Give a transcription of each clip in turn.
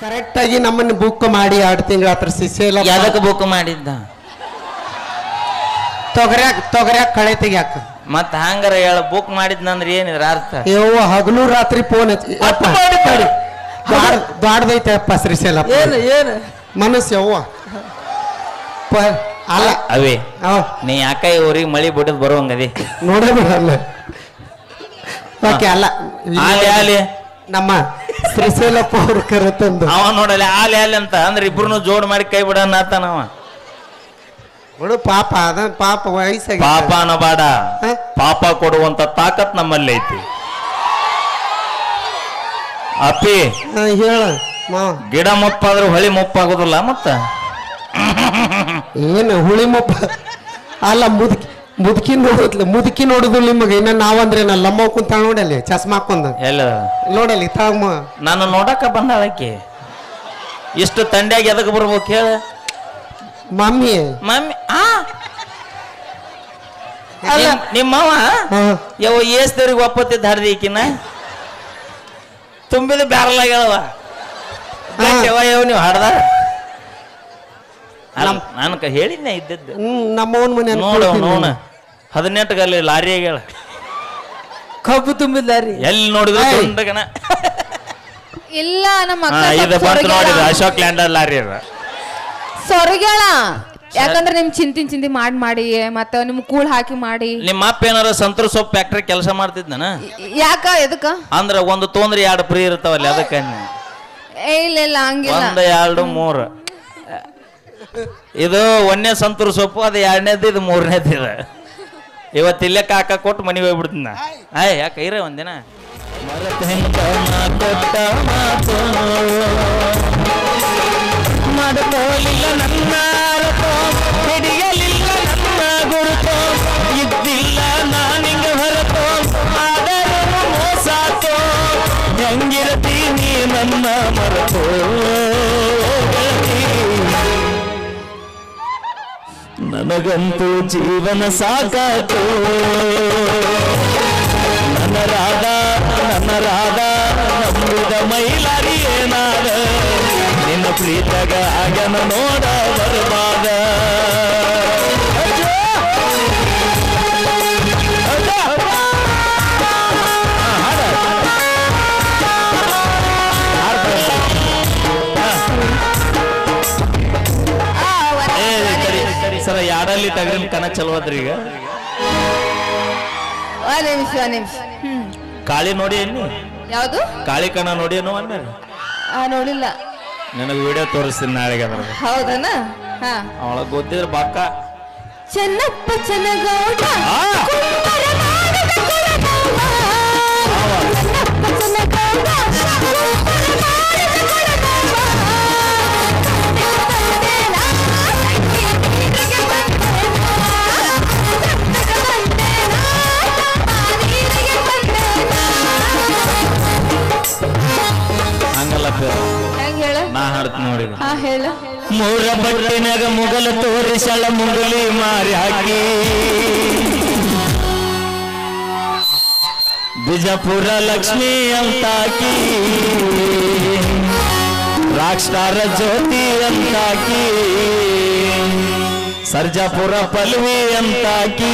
Correct ನಮ್ಮನ್ನು book ಮಾಡಿ ಎರಡು ತಿಂಗಳ ಹತ್ರ ಶಿಷ್ಯ ಯಾವ್ದಕ್ಕೆ ಬುಕ್ ಮಾಡಿದ್ದ? ತೊಗರ್ಯಾಕ ತೊಗರ್ಯಾಗ ಕಳೆ ತೆಗ್ಯಾಕ. ಮತ್ತ ಹಂಗಾರ ಹೇಳ ಬುಕ್ ಮಾಡಿದ್ನಂದ್ರ ಏನಿದ್ರ ಅರ್ಥ? ಯವ್ವ ಹಗಲು ರಾತ್ರಿ ಫೋನ್ ಅಪ್ಪ ಶ್ರೀಶೈಲ ಏನು ಏನು? ಮನಸ್ಸು ಯವ್ವ. ಅಲ್ಲ. ಅವೇ ನೀ ಯಾಕ ಊರಿಗೆ ಮಳಿ ಬಿಡದ್ ಬರುವಂಗದಿ? ನೋಡೇ ಬಿಡಲ್ಲ ಓಕೆ ಅಲ್ಲ. ಆಲೆ ಆಲೆ ನಮ್ಮ ಶ್ರೀಶೈಲಪ್ಪ ಅವ್ರು ಕರೆತಂದು ಅವ ನೋಡಲ್ಲ ಆಲಿ ಆಲಿ ಅಂತ. ಅಂದ್ರೆ ಇಬ್ರು ಜೋಡ್ ಮಾಡಿ ಕೈ ಬಿಡನ್ನ ಆತನವ ನೋಡು ಪಾಪ ಅದ ಪಾಪ ವಯಸ್ಸಾಗಿ ಪಾಪ ಅನ್ನಬೇಡ? ಪಾಪ ಕೊಡುವಂತ ತಾಕತ್ ನಮ್ಮಲ್ಲಿ ಐತಿ. ಅಪ್ಪಿ ಹೇಳ ಗಿಡ ಮುಪ್ಪಾದ್ರೆ ಹೊಳಿ ಮುಪ್ಪಾಗೋದಿಲ್ಲ ಮತ್ತ? ಏನು ಹುಳಿ ಮುಪ್ಪ? ಅಲ್ಲ ಮುದುಕಿ ಮುದುಕಿ ನೋಡುದಿಲ್ಲ ಮುದುಕಿ ನೋಡುದು ನಿಮಗೆ ಇನ್ನ ನಾವಂದ್ರೆ ನಾ ಲಮ್ಮ ಕುಂತ ನೋಡಲ್ಲಿ ಚಸ್ಮಾ ಹಾಕೊಂಡ ಎಲ್ಲ. ನೋಡಲ್ಲಿ ತಾಮ ನಾನು ನೋಡಕ ಬಂದಾಳಕ್ಕೆ ಇಷ್ಟು ತಂಡಿಯಾಗಿ ಎದಕ್ಕೆ ಬರ್ಬೇಕು ಹೇಳ? ಮಮ್ಮಿ. ಮಮ್ಮಿ ಆ? ಅಲ್ಲ. ನಿಮ್ಮವ. ಯಾವ ಏಸ್ದವ್ರಿಗೆ ಒಪ್ಪತ್ತಿದ್ದ ಹರಿದಿ ಈಕಿನ? ತುಂಬಿದ ಬ್ಯಾರಲ್ ಆಗ್ಯಾವ ಯಾವ ಯಾವ ನೀವು ಹಾಡ್ದ? ನಾನು ಹೇಳಿದ್ನೆ ಇದ್ದದ್ದು. ನಮ್ಮವನ್ ಮನೆ ನೋಡು ನೋಡ. ಹದಿನೆಂಟು ಗಲ್ಲಿ ಲಾರಿ ಆಗ್ಯಾಳ. ಕಬ್ಬು ತುಂಬಿದ್ದಾರಿ ಎಲ್ಲಿ ನೋಡಿದ್ರು. ಇಲ್ಲ ನಮ್ಮ ಹಾ, ಇದು ಬಂತು ನೋಡಿದ ಅಶೋಕ್ ಲ್ಯಾಂಡರ್ ಲಾರಿ ಅದ. ಸೊರಗ್ಯಾಳ ಯಾಕಂದ್ರೆ ನಿಮ್ ಚಿಂತಿ ಚಿಂತಿ ಮಾಡಿ ಮಾಡಿ ಮತ್ತ ನಿಮ್ ಕೂಳ್ ಹಾಕಿ ಮಾಡಿ. ನಿಮ್ಮ ಅಪ್ಪ ಏನಾರ ಸಂತ್ರ ಸೊಪ್ಪು ಫ್ಯಾಕ್ಟ್ರಿ ಕೆಲಸ ಮಾಡ್ತಿದ್ನ ಯಾಕ ಎದಕ್ಕ? ಅಂದ್ರ ಒಂದು ತೊಂದ್ರೆ ಎರಡು ಫ್ರೀ ಇರ್ತಾವಲ್ಲ ಅದಕ್ಕೆ. ಏ ಇಲ್ಲ ಇಲ್ಲ ಹಂಗಿಲ್ಲ. ಒಂದು ಎರಡು ಮೂರು. ಇದು ಒಂದನೇ ಸಂತ್ರ ಸೊಪ್ಪು ಅದು ಎರಡನೇದು ಇದು ಮೂರನೇದು ಇದು. ಇವತ್ತು ಇಲ್ಲೇ ಕಾಕ ಕೊಟ್ಟು ಮನೆಗೆ ಹೋಗ್ಬಿಡ್ತೀನಿ ನಾ. ಆಯ್ ಯಾಕೆ ಇರ ಒಂದಿನ? ಮಾಡ್ಕೊಳ್ಳಿಲ್ಲ ನನ್ನ ಅರತು, ಹಿಡಿಯಲಿಲ್ಲ ನನ್ನ ಗುರುತು ಇದ್ದಿಲ್ಲ ನಾನಿಂಗ ಹೊರತು ಆದರೂ ಮೋಸಾತು ಹೆಂಗಿರತಿ ನೀ ನನ್ನ ಮರೆತು ಗೆಳತಿ. ನನಗಂತೂ ಜೀವನ ಸಾಕಾತು ನನ್ನ ರಾಧ ನನ್ನ ರಾಧ ನಂಬಿದ ಮೈಲಾರಿ ಏನಾದ ನಿನ್ನ ಪ್ರೀತಗ ಅಗನ ನೋಡ ಬರ್ಬಾದ ಸರ ಯಾರಲ್ಲಿ ತಗ್ರಿನ ಕನ ಚಲೋದ್ರಿ ಈಗ? ನಿಮಿಷ ನಿಮಿಷ. ಕಾಳಿ ನೋಡಿ ಏನು ಯಾವ್ದು? ಕಾಳಿ ಕಣ ನೋಡಿ ಅನ್ನೋ ಆ ನೋಡಿಲ್ಲ. ನನಗೆ ವಿಡಿಯೋ ತೋರಿಸ್ತೀನಿ ನಾಳೆಗೆ ಅದ್ರ ಹೌದನ? ಹಾ. ಅವಳ ಗೊತ್ತಿದ್ರೆ ಬಕ್ಕ. ಚೆನ್ನಪ್ಪ ಚೆನ್ನಗೌಡ. ಆ! ಹೇಳ. ಮೂರ ಬಟ್ಟಿನಾಗ ಮುಗಲ ತೋರಿಸಳ ಮುಗಲಿ ಮಾರಿ ಹಾಕಿ. ಬಿಜಾಪುರ ಲಕ್ಷ್ಮಿ ಅಂತಾಕಿ ರಾಕ್ ಸ್ಟಾರ್ ಜ್ಯೋತಿ ಅಂತಾಕಿ ಸರ್ಜಾಪುರ ಪಲ್ವಿ ಅಂತಾಕಿ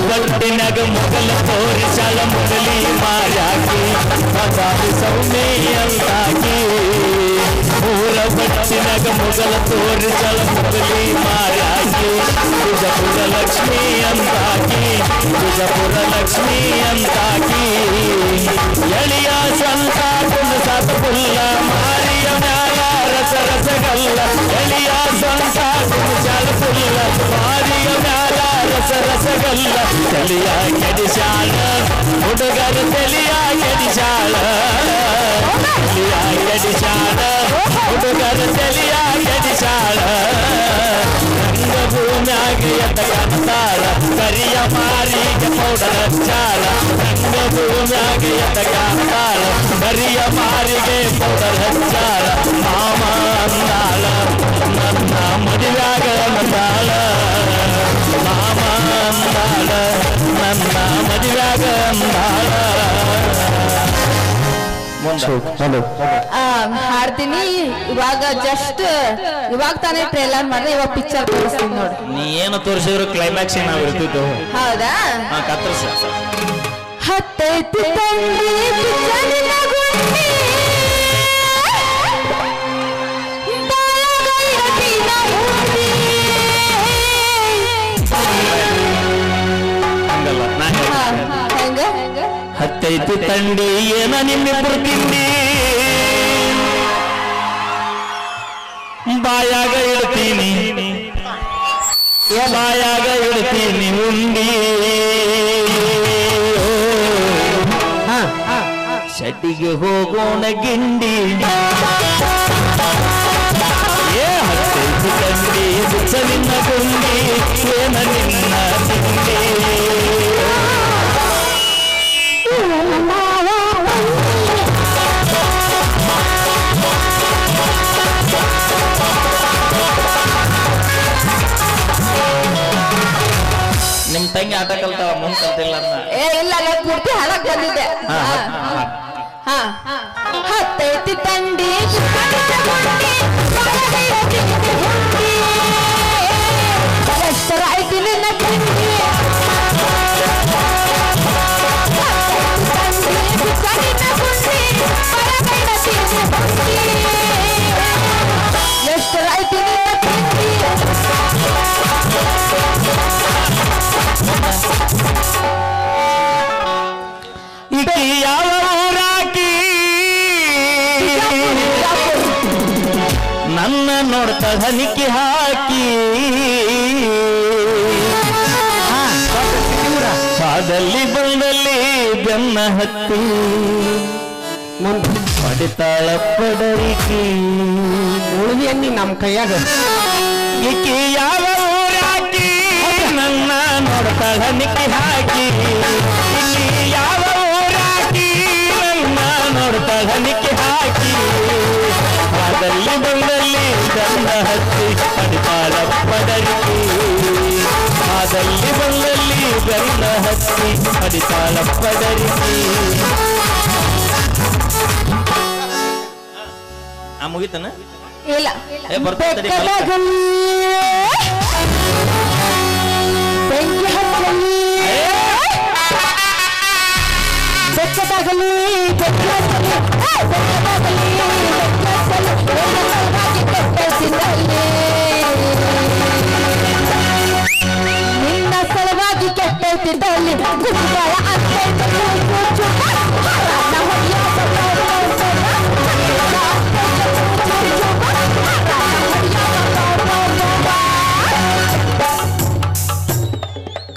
ಮೂರ ಬಟ್ಟಿನಾಗ ಮೊಗಲ ತೋರಿಸಳ ಮುಗಲಿ ಮಾರಾಕಿ ಪದಾರಿ ಸೌಮ್ಯ ಅಂತಾಕಿ ಮೂರ ಬಟ್ಟಿನಾಗ ಮೊಗಲ ತೋರಿಸಳ ಮುಗಲಿ ಮಾರಾಕಿ ಬಿಜಪುರ ಲಕ್ಷ್ಮಿ ಅಂತಾಕಿ ಬಿಜಪುರ ಲಕ್ಷ್ಮಿ ಅಂತಾಕಿ ಎಳಿಯ ಸಂತ ಸಾತ ಪುಲ್ಲ सर से लिया के निशान लिया कर निशान ये से रंग के निशान रंगभूम्याग यतगंताल करिय मारी के पौडर चाल रंगभूम्याग यतगंताल करिय मारी के पौडर चाल मामा अंदाल। नन्ना मदिव्याग मंदाल मामा अंदाल। नन्ना ಹಾಡ್ತೀನಿ. ಇವಾಗ ಜಸ್ಟ್ ಇವಾಗ ತಾನೇ ಟ್ರೇಲರ್ ಮಾಡಿದ್ರೆ ಇವಾಗ ಪಿಕ್ಚರ್ ತೋರಿಸ್ತೀನಿ ನೋಡಿ. ನೀ ಏನು ತೋರಿಸಿದ್ರು ಕ್ಲೈಮ್ಯಾಕ್ಸ್ ಏನಾಗಿರ್ತಿತ್ತು ಹೌದಾ? ಕತ್ತರಿಸ. ಹತ್ತೈತಿ ಹತ್ತೈತಿ ತಂಡಿ ಏನ ನಿಮ್ಮಿಬ್ರು ತಿಂಡಿ? ಬಾಯಾಗ ಇಡ್ತೀನಿ. ಬಾಯಾಗ ಇಡ್ತೀನಿ ಉಂಡಿ. ಶಟಿಗೆ ಹೋಗೋಣ ಗಿಂಡಿ. ಆಟ ಕಲ್ತಾವ ಮುಂದ್ ಕಲ್ತಿಲ್ಲ ಏ ಇಲ್ಲ ನಾ ಪೂರ್ತಿ ಹಾಡಕ್ ಬಂದಿದ್ದೆ. ಹಾ. ಹತ್ತೈತಿ ತಂಡಿ. ಈಕಿ ಯಾವ ಊರಾಕಿ ನನ್ನ ನೋಡ್ತಾ ಹನಿಕೆ ಹಾಕಿ. ಪಾದಲ್ಲಿ ಬಂದಲ್ಲಿ ಬೆನ್ನ ಹತ್ತಿ. ಪಡಿತಾಳ ಪಡರಿಕಿ. ಉಳಿದಿಯನ್ನಿ ನಮ್ಮ ಕೈಯಾಗ. ಇಕಿ ಯಾವ ಊರಾಕಿ? ನನ್ನ ನೋಡ್ತಾಳ ನಿಕ್ಕಿ ಹಾಕಿ. ಪಾದಲ್ಲಿ ಬಂದಲ್ಲಿ ಚಂದ ಹತ್ತಿ ಪಡಿತಾಳ ಪಡರಿಕಿ ಪಾದಲ್ಲಿ ಬಂದಲ್ಲಿ ಬೆನ್ನ ಹತ್ತಿ ಪಡಿತಾಳ ಪಡರಿಕಿ ಆ ಮುಗಿತನ? ಇಲ್ಲ. ತಡಿ,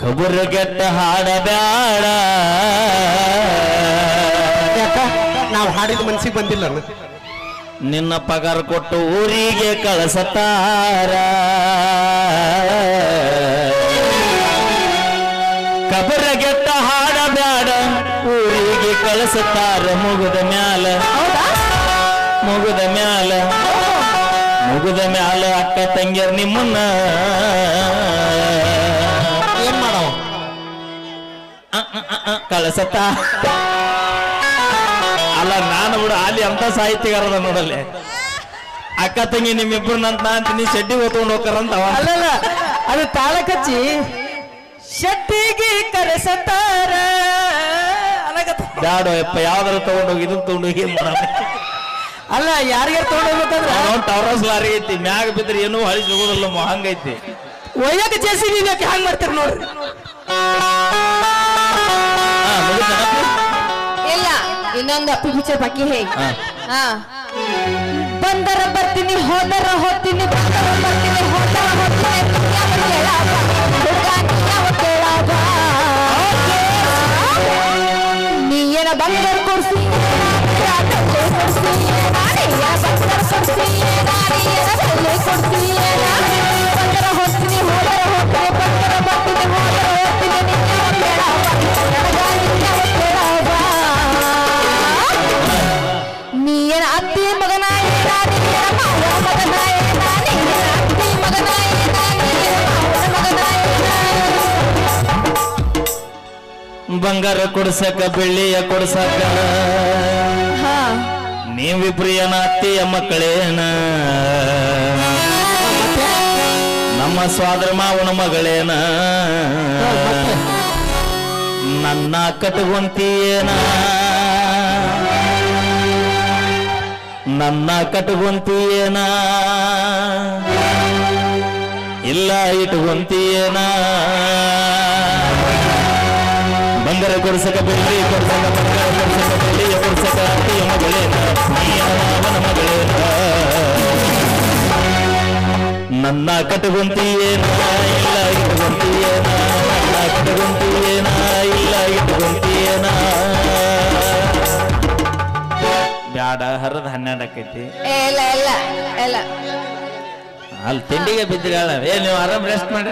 ಕಬುರ್ಗೆಟ್ಟ ಹಾಡಬ್ಯಾಡ ಯಾಕ? ನಾವು ಹಾಡಿದ ಮನಸ್ಸಿಗೆ ಬಂದಿಲ್ಲ ನಿನ್ನ ಪಗಾರ ಕೊಟ್ಟು ಊರಿಗೆ ಕಳಸತಾರ. ಕಳಸತಾರ ಮುಗುದ ಮ್ಯಾಲ. ಮುಗುದ ಮ್ಯಾಲ. ಮುಗುದ ಮ್ಯಾಲ ಅಕ್ಕ ತಂಗಿಯರ್ ನಿಮ್ಮನ್ನ. ಏನ್ ಮಾಡವ? ಕಳಸತ್ತ. ಅಲ್ಲ ನಾನು ಬಿಡು ಅಲ್ಲಿ ಅಂತ ಸಾಹಿತ್ಯಗಾರದ ನೋಡಲ್ಲಿ. ಅಕ್ಕ ತಂಗಿ ನಿಮ್ಮಿಬ್ರು ನಂತ ನಾ ಅಂತೀನಿ ಶೆಡ್ಡಿ ಹೊತ್ಕೊಂಡು ಹೋಗ್ತಾರಂತ ಅವ. ಅಲ್ಲಲ್ಲ ಅದು ತಾಳ ಕಚ್ಚಿ ಶೆಟ್ಟಿಗೆ ಕರೆಸತಾರ ಅನ್ನಕತ್ತ ಬ್ಯಾಡ ಯಪ್ಪ ಯಾವ್ದಾರ ತಗೊಂಡೋಗಿ ಇದನ್ನ ತಗೊಂಡೋಗಿ ಏನ್ ಮಾಡ ಅಲ್ಲ ಯಾರಿಗಾರ ತಗೊಂಡೋಗ್ಬೇಕಂದ್ರ ಅವನ್ ಟವರಸ್ ಲಾರಿ ಐತಿ ಮ್ಯಾಗ ಬಿದ್ರೆ ಏನೂ ಹಳಿ ಹೋಗೋದಿಲ್ಲ ಮ- ಹಂಗೈತಿ. ಒಯ್ಯಕ್ಕೆ ಜೇಸಿ ಬೇಕು ಹಂಗ್ ಮಾಡ್ತಾರೆ ನೋಡ್ರಿ? ಹಾ ಮುಗಿತನಪ್ಪ? ಇಲ್ಲ ಇನ್ನೊಂದು ಅಪ್ಪಿ ಪಿಕ್ಚರ್ ಬಾಕಿ ಹೇಗೆ? ಹಾ. ಹಾ. ಬಂದರ ಬರ್ತೀನಿ ಹೋದರ ಹೋತೀನಿ ಬಂದರ ಬರ್ತೀನಿ ಹೋದರ బందర్ కుర్సీ ನೀ ಏನ ಅತ್ತಿ ಮಗನ ಮಗನ ಬಂಗಾರ ಕೊಡ್ಸಕ ಬೆಳ್ಳಿಯ ಕೊಡ್ಸಕ. ಹಾ. ನೀವಿಬ್ರು ಏನ ಅತ್ತೆಯ ಮಕ್ಕಳೇನ? ನಮ್ಮ ಸ್ವಾದ್ರ ಮಾವನ ಮಗಳೇನ? ನನ್ನ ಕಟ್ಕೊಂತೀಯೇನ ನನ್ನ ಕಟ್ಕೊಂತೀಯೇನ ಇಲ್ಲ ಇಟ್ಕೊಂತೀಯೇನ ಬಂಗಾರ ಕೊಡ್ಸಕ ಬೆಳ್ಳಿ ಕೊಡ್ಸಕ ಬಂಗಾರ ಕೊಡ್ಸಕ ಬೆಳ್ಳಿಯ ಕೊಡ್ಸಕ ಅತ್ತಿಯ ಮಗಳೇನ ಅವನ ಮಗಳೇನ ನನ್ನ ಕಟಗುಂತಿಯೇನ ಇಲ್ಲ ಇಟ್ಕೊಂತೀಯೇನ ನನ್ನ ಕಟಗುಂತಿಯೇನ ಇಲ್ಲ ಇಟ್ಕೊಂತೀಯೇನ ಬ್ಯಾಡ ಹರದ ಹನ್ನೆರಡು ಆಕೈತಿ. ಇಲ್ಲ ಇಲ್ಲ ಇಲ್ಲ. ಅಲ್ಲಿ ತಿಂಡಿಗೆ ಬಿದ್ದಿರಲ್ಲ ಏ ನೀವು ಆರಾಮ್ ರೆಸ್ಟ್ ಮಾಡಿ.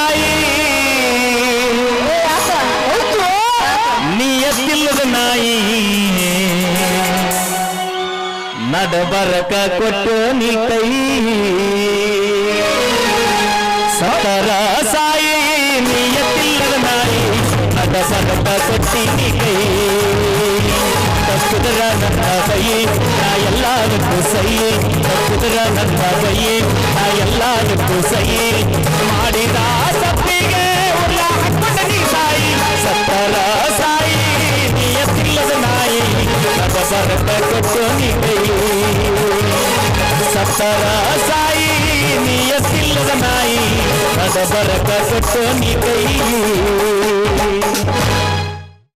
ನಡಬರಕ ಕೊಟ್ಟು ನೀ ಕೈ ಸತ್ತರ ಸಾಯಿ ನಿಯತ್ತಿಲ್ಲದ ನಾಯಿ ನಡಬರಕ ಕೊಟ್ಟಿ ನೀ ಕೈ ತಪ್ಪುದರ ನನ್ನ ಕೈ ನಾ ಎಲ್ಲದಕ್ಕೂ ಸೈ ತಪ್ಪುದರ ನನ್ನ ಕೈ ನಾ ಎಲ್ಲದಕ್ಕೂ ಸೈ ಮಾಡಿದ ತಪ್ಪಿಗೆ ಉಲ್ಲ ಹಾಕೊಂಡ ನೀ ಸಾಯಿ ಸತ್ತರ ಸಾಯಿ ನಡ ಬರಕ ಕೊಟ್ಟು ನೀ ಕೈ ಸತ್ತರ ಸಾಯಿ ನಿಯತ್ತಿಲ್ಲದ ನಾಯಿ ನಡ ಬರಕ ಕೊಟ್ಟು ನೀ ಕೈ